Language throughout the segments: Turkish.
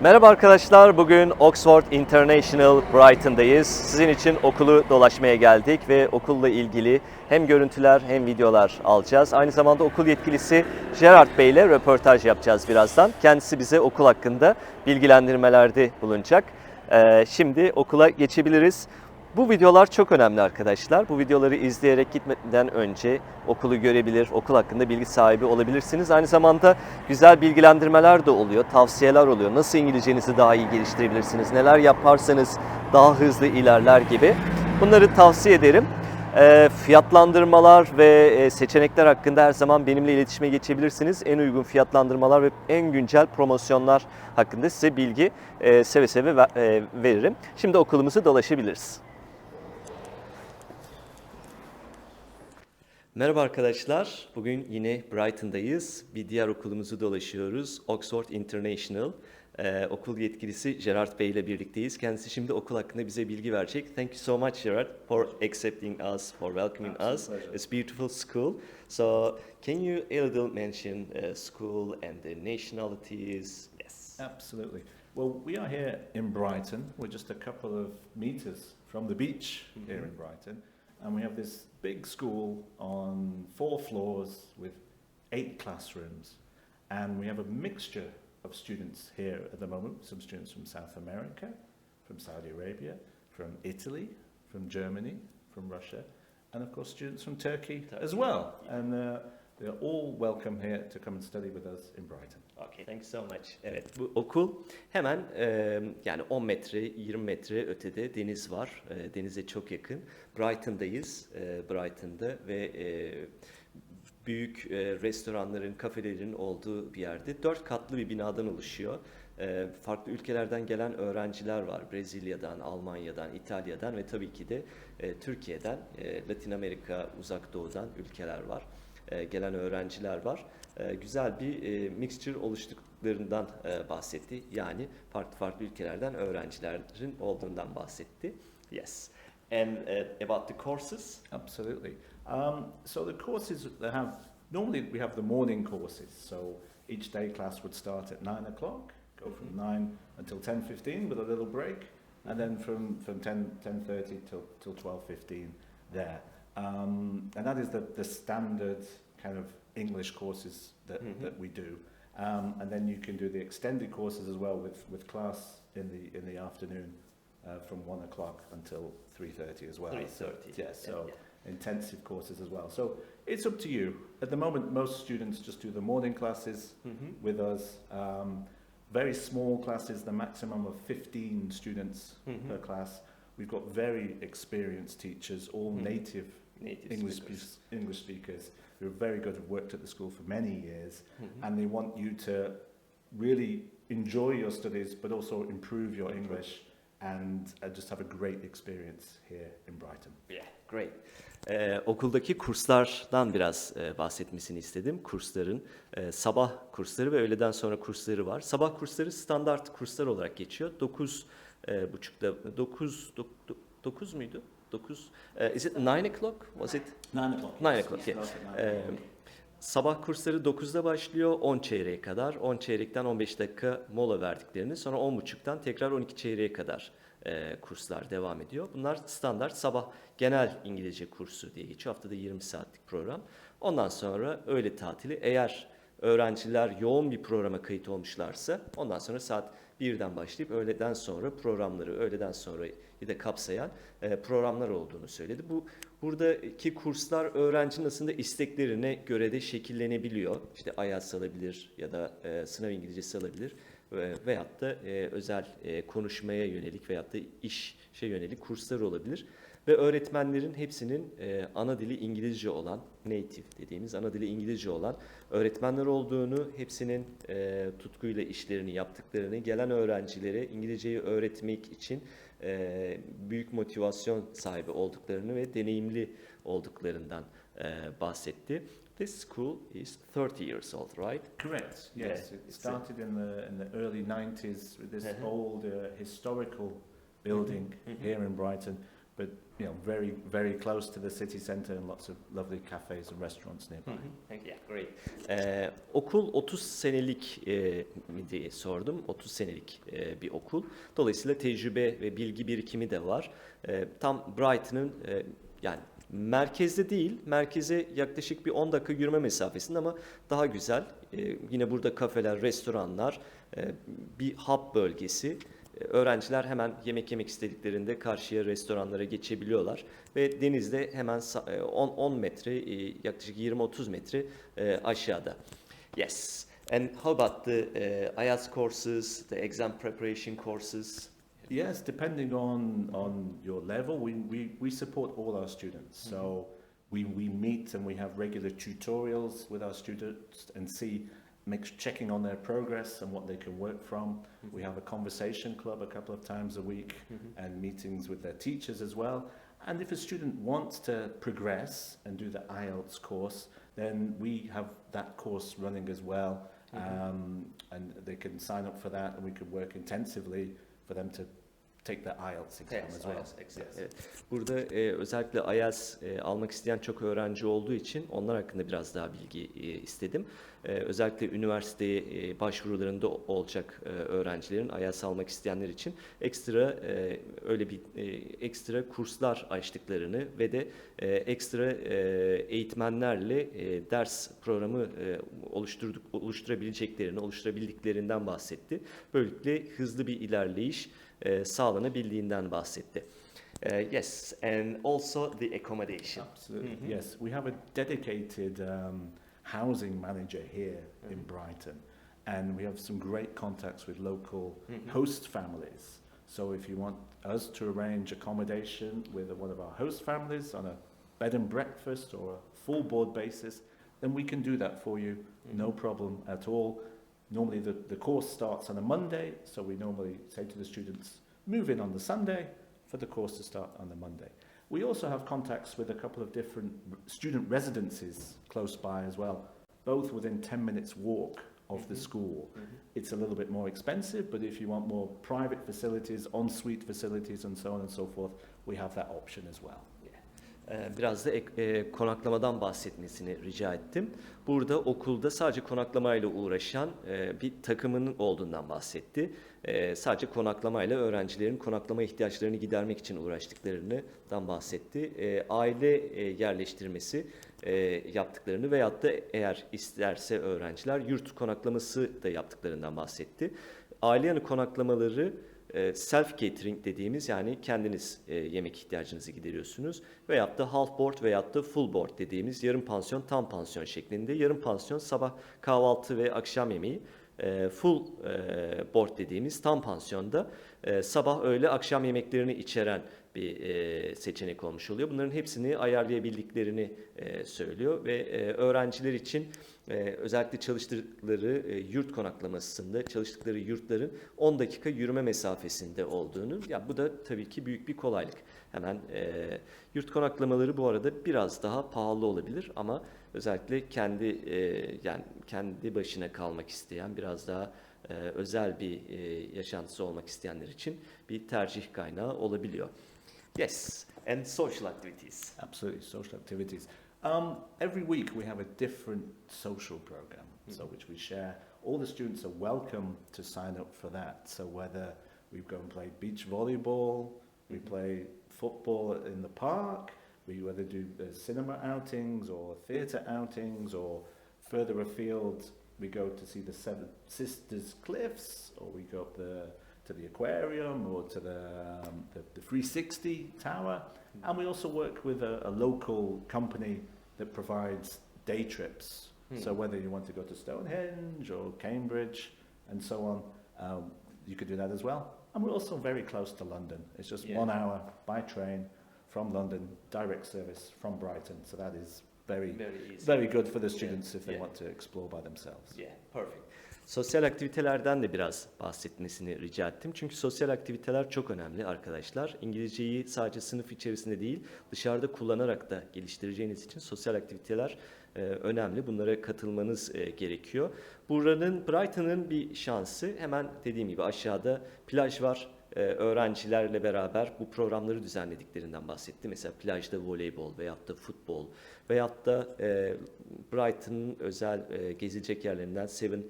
Merhaba arkadaşlar, bugün Oxford International Brighton'dayız. Sizin için okulu dolaşmaya geldik ve okulla ilgili hem görüntüler hem videolar alacağız. Aynı zamanda okul yetkilisi Gerard Bey ile röportaj yapacağız birazdan. Kendisi bize okul hakkında bilgilendirmelerde bulunacak. Ee, şimdi okula geçebiliriz. Bu videolar çok önemli arkadaşlar. Bu videoları izleyerek gitmeden önce okulu görebilir, okul hakkında bilgi sahibi olabilirsiniz. Aynı zamanda güzel bilgilendirmeler de oluyor, tavsiyeler oluyor. Nasıl İngilizcenizi daha iyi geliştirebilirsiniz, neler yaparsanız daha hızlı ilerler gibi. Bunları tavsiye ederim. Ee, fiyatlandırmalar ve e, seçenekler hakkında her zaman benimle iletişime geçebilirsiniz. En uygun fiyatlandırmalar ve en güncel promosyonlar hakkında size bilgi e, seve seve e, veririm. Şimdi okulumuzu dolaşabiliriz. Merhaba arkadaşlar. Bugün yine Brighton'dayız. Bir diğer okulumuzu dolaşıyoruz. Oxford International. Ee, okul yetkilisi Gerard Bey ile birlikteyiz. Kendisi şimdi okul hakkında bize bilgi verecek. Thank you so much Gerard for accepting us, for welcoming us. pleasure. It's a beautiful school. So can you a little mention uh, school and the nationalities? Yes. Absolutely. Well, we are here in Brighton. We're just a couple of metres from the beach here in Brighton. And we have this big school on four floors with eight classrooms. And we have a mixture of students here at the moment. Some students from South America, from Saudi Arabia, from Italy, from Germany, from Russia, and of course students from Turkey as well. And uh, they're all welcome here to come and study with us in Brighton. Okay, thank you so much. Evet, bu okul hemen e, yani 10 metre, 20 metre ötede deniz var. E, denize çok yakın. Brighton'dayız, e, Brighton'da ve e, büyük e, restoranların, kafelerin olduğu bir yerde. Dört katlı bir binadan oluşuyor. E, farklı ülkelerden gelen öğrenciler var. Brezilya'dan, Almanya'dan, İtalya'dan ve tabii ki de e, Türkiye'den, e, Latin Amerika, Uzak Doğu'dan ülkeler var. E, gelen öğrenciler var. E, güzel bir e, mixture oluştuklarından e, bahsetti. Yani farklı farklı ülkelerden öğrencilerin olduğundan bahsetti. Yes. And uh, about the courses? Absolutely. Um, so the courses they have normally we have the morning courses. So each day class would start at nine o'clock, go from nine until ten fifteen with a little break, and then from from 10, 10.30 till till twelve fifteen there. Um, and that is the the standard kind of English courses that Mhm. that we do. Um, and then you can do the extended courses as well with with class in the in the afternoon. Uh, from one o'clock until three thirty as well. 3:30. Yeah, so Yeah. intensive courses as well. So it's up to you. At the moment, most students just do the morning classes hı. with us. Um, very small classes, the maximum of 15 students Mhm. per class. We've got very experienced teachers, all Mhm. native Native English, speakers. spe- English speakers who are very good, have worked at the school for many years, hı. and they want you to really enjoy your studies but also improve your English and uh, just have a great experience here in Brighton. Yeah, great. Ee, okuldaki kurslardan biraz e, bahsetmesini istedim. Kursların e, sabah kursları ve öğleden sonra kursları var. Sabah kursları standart kurslar olarak geçiyor. 9 e, buçukta 9 9 muydu? 9 is it 9 o'clock? Was it? Nine o'clock. Nine yes. o'clock, We yeah. at nine Ee, sabah kursları 9'da başlıyor 10 çeyreğe kadar. 10 çeyrekten 15 dakika mola verdiklerini sonra 10.30'dan tekrar 12 çeyreğe kadar e, kurslar devam ediyor. Bunlar standart sabah genel İngilizce kursu diye geçiyor. Haftada 20 saatlik program. Ondan sonra öğle tatili. Eğer öğrenciler yoğun bir programa kayıt olmuşlarsa ondan sonra saat 1'den başlayıp öğleden sonra programları öğleden sonra da kapsayan e, programlar olduğunu söyledi. Bu buradaki kurslar öğrencinin aslında isteklerine göre de şekillenebiliyor. İşte IELTS alabilir ya da e, sınav İngilizcesi alabilir e, veyahut da e, özel e, konuşmaya yönelik veyahut da işe yönelik kurslar olabilir. Ve öğretmenlerin hepsinin e, ana dili İngilizce olan, native dediğimiz ana dili İngilizce olan öğretmenler olduğunu, hepsinin e, tutkuyla işlerini yaptıklarını, gelen öğrencilere İngilizceyi öğretmek için e, büyük motivasyon sahibi olduklarını ve deneyimli olduklarından e, bahsetti. This school is 30 years old, right? Correct. Yeah, Yes, it started in the in the early 90s with this Uh-huh. old uh, historical building Mhm. here in Brighton. But you know, very, very close to the city centre and lots of lovely cafes and restaurants nearby. Yeah, great. Ee, okul 30 senelik e, mi diye sordum. 30 senelik e, bir okul. Dolayısıyla tecrübe ve bilgi birikimi de var. E, tam Brighton'ın e, yani merkezde değil, merkeze yaklaşık bir 10 dakika yürüme mesafesinde ama daha güzel. E, yine burada kafeler, restoranlar, e, bir hub bölgesi. E, Öğrenciler hemen yemek yemek istediklerinde karşıya restoranlara geçebiliyorlar ve denizde hemen sa- e, 10 10 metre e, yaklaşık 20-30 metre e, aşağıda. Yes. And how about the uh, IELTS courses, the exam preparation courses? Yes, depending on, on your level, we, we, we support all our students. So we, we meet and we have regular tutorials with our students and see, make, checking on their progress and what they can work from. Mm-hmm. We have a conversation club a couple of times a week mm-hmm. and meetings with their teachers as well. And if a student wants to progress and do the IELTS course, then we have that course running as well. Mm-hmm. Um, and they can sign up for that and we can work intensively for them to take the IELTS exam Yes, as well. IELTS. Yes. Evet. Burada e, özellikle IELTS e, almak isteyen çok öğrenci olduğu için onlar hakkında biraz daha bilgi e, istedim. E, özellikle üniversiteye e, başvurularında olacak e, öğrencilerin IELTS almak isteyenler için ekstra e, öyle bir e, ekstra kurslar açtıklarını ve de e, ekstra e, eğitmenlerle e, ders programı e, oluşturduk oluşturabileceklerini, oluşturabildiklerinden bahsetti. Böylelikle hızlı bir ilerleyiş e, sağlanabildiğinden bahsetti. Uh, yes, and also the accommodation. Absolutely. Mhm. Yes, we have a dedicated um, housing manager here in Mhm. Brighton, and we have some great contacts with local Mhm. host families. So if you want us to arrange accommodation with one of our host families on a bed and breakfast or a full board basis, then we can do that for you, no problem at all. Normally the, the course starts on a Monday, so we normally say to the students, move in on the Sunday for the course to start on the Monday. We also have contacts with a couple of different student residences close by as well, both within 10 minutes walk of the Mhm. school. Mhm. It's a little bit more expensive, but if you want more private facilities, ensuite facilities, and so on and so forth, we have that option as well. Ee, Biraz da e, konaklamadan bahsetmesini rica ettim. Burada okulda sadece konaklamayla uğraşan e, bir takımının olduğundan bahsetti. E, sadece konaklamayla öğrencilerin konaklama ihtiyaçlarını gidermek için uğraştıklarından bahsetti. E, aile yerleştirmesi yaptıklarını veyahut da eğer isterse öğrenciler yurt konaklaması da yaptıklarından bahsetti. Aile yanı konaklamaları self catering dediğimiz yani kendiniz e, yemek ihtiyacınızı gideriyorsunuz veyahut da half board veyahut da full board dediğimiz yarım pansiyon tam pansiyon şeklinde yarım pansiyon sabah kahvaltı ve akşam yemeği e, full e, board dediğimiz tam pansiyonda e, sabah öğle akşam yemeklerini içeren bir e, seçenek olmuş oluyor. Bunların hepsini ayarlayabildiklerini e, söylüyor ve e, öğrenciler için e, özellikle çalıştıkları e, yurt konaklamasında çalıştıkları yurtların 10 dakika yürüme mesafesinde olduğunu ya bu da tabii ki büyük bir kolaylık. Hemen e, yurt konaklamaları bu arada biraz daha pahalı olabilir ama özellikle kendi e, yani kendi başına kalmak isteyen biraz daha e, özel bir e, yaşantısı olmak isteyenler için bir tercih kaynağı olabiliyor. Yes, and social activities. Absolutely, social activities. Um, every week we have a different social program, so Mhm. which we share. All the students are welcome to sign up for that. So whether we go and play beach volleyball, we Mhm. play football in the park, we whether do uh, cinema outings or theatre outings, or further afield we go to see the Seven Sisters Cliffs, or we go up the to the aquarium or to the um, the, the 360 tower. And we also work with a, a local company that provides day trips. Hmm. So whether you want to go to Stonehenge or Cambridge and so on, um, you could do that as well. And we're also very close to London. It's just Yeah. one hour by train from London, direct service from Brighton. So that is very, Very easy. very good for the students if they Yeah. want to explore by themselves. Yeah, perfect. Sosyal aktivitelerden de biraz bahsetmesini rica ettim. Çünkü sosyal aktiviteler çok önemli arkadaşlar. İngilizceyi sadece sınıf içerisinde değil, dışarıda kullanarak da geliştireceğiniz için sosyal aktiviteler e, önemli. Bunlara katılmanız e, gerekiyor. Buranın, Brighton'ın bir şansı hemen dediğim gibi aşağıda plaj var. E, öğrencilerle beraber bu programları düzenlediklerinden bahsetti. Mesela plajda voleybol veyahut da futbol veyahut da e, Brighton'ın özel e, gezilecek yerlerinden Seven,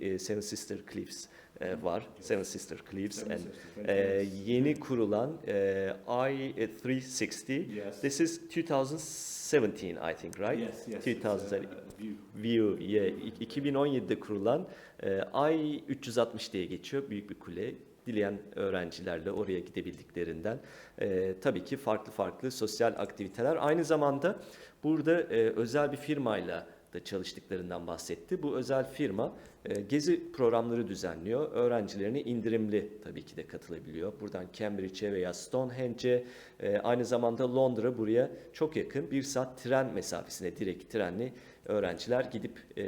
e, Seven Sister Cliffs e, var. Seven Sister Cliffs. Seven and, sisters, e, yeni kurulan e, I-360. Yes. This is 2017 I think, right? Yes, yes. 2000 It's, uh, view. Yeah. İ- 2017'de kurulan e, Ay 360 diye geçiyor. Büyük bir kule. Dileyen öğrencilerle oraya gidebildiklerinden e, tabii ki farklı farklı sosyal aktiviteler. Aynı zamanda burada e, özel bir firmayla da çalıştıklarından bahsetti. Bu özel firma e, gezi programları düzenliyor. Öğrencilerine indirimli tabii ki de katılabiliyor. Buradan Cambridge'e veya Stonehenge'e e, aynı zamanda Londra buraya çok yakın. Bir saat tren mesafesine direkt trenle öğrenciler gidip e,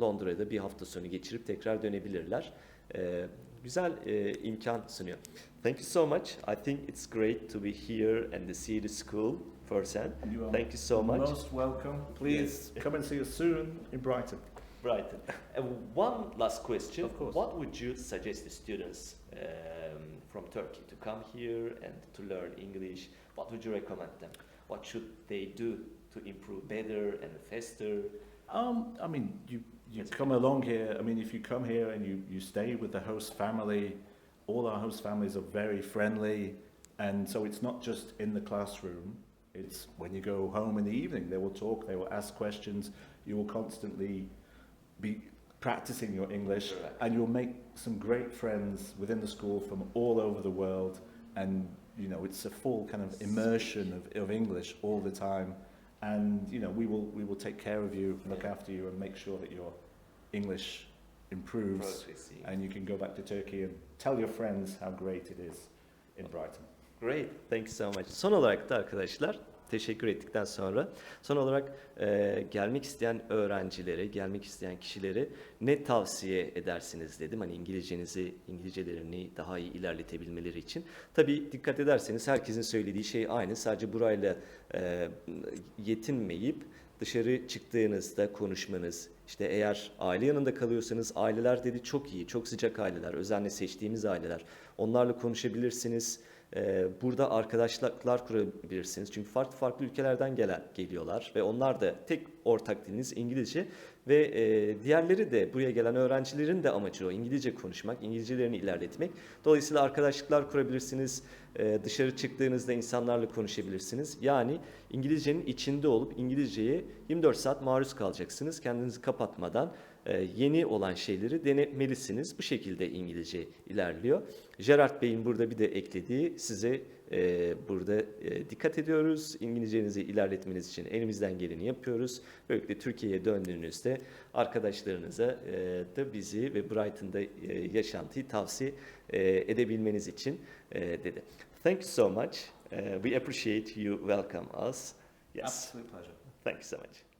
Londra'da bir hafta sonu geçirip tekrar dönebilirler. E, güzel e, imkan sunuyor. Thank you so much. I think it's great to be here and to see the school firsthand. You Thank you so much. Most welcome. Please come and see us soon in Brighton. Brighton. And one last question. Of course. What would you suggest to students um, from Turkey to come here and to learn English? What would you recommend them? What should they do to improve better and faster? Um, I mean, you, you come along here. I mean, if you come here and you, you stay with the host family, all our host families are very friendly. And so it's not just in the classroom, it's when you go home in the evening. They will talk, they will ask questions. You will constantly be practicing your English Correct. and you'll make some great friends within the school from all over the world. And, you know, it's a full kind of immersion of, of English all the time and you know we will we will take care of you look Yeah. after you and make sure that your english improves Progressing. and you can go back to turkey and tell your friends how great it is in brighton Great. Thank you so much. Son olarak da arkadaşlar teşekkür ettikten sonra son olarak e, gelmek isteyen öğrencilere, gelmek isteyen kişilere ne tavsiye edersiniz dedim. Hani İngilizcenizi, İngilizcelerini daha iyi ilerletebilmeleri için. Tabii dikkat ederseniz herkesin söylediği şey aynı. Sadece burayla e, yetinmeyip dışarı çıktığınızda konuşmanız, işte eğer aile yanında kalıyorsanız aileler dedi çok iyi, çok sıcak aileler, özenle seçtiğimiz aileler. Onlarla konuşabilirsiniz. Ee, burada arkadaşlıklar kurabilirsiniz. Çünkü farklı farklı ülkelerden gelen geliyorlar ve onlar da tek ortak diliniz İngilizce ve e, diğerleri de buraya gelen öğrencilerin de amacı o İngilizce konuşmak, İngilizcelerini ilerletmek. Dolayısıyla arkadaşlıklar kurabilirsiniz. Ee, dışarı çıktığınızda insanlarla konuşabilirsiniz. Yani İngilizcenin içinde olup İngilizceye 24 saat maruz kalacaksınız. Kendinizi kapatmadan e, yeni olan şeyleri denemelisiniz. Bu şekilde İngilizce ilerliyor. Gerard Bey'in burada bir de eklediği size e, burada e, dikkat ediyoruz. İngilizcenizi ilerletmeniz için elimizden geleni yapıyoruz. Böylelikle Türkiye'ye döndüğünüzde arkadaşlarınıza e, da bizi ve Brighton'da e, yaşantıyı tavsiye e, edebilmeniz için e, dedi. Thank you so much. Uh, we appreciate you welcome us. Yes. absolute pleasure Thank you so much.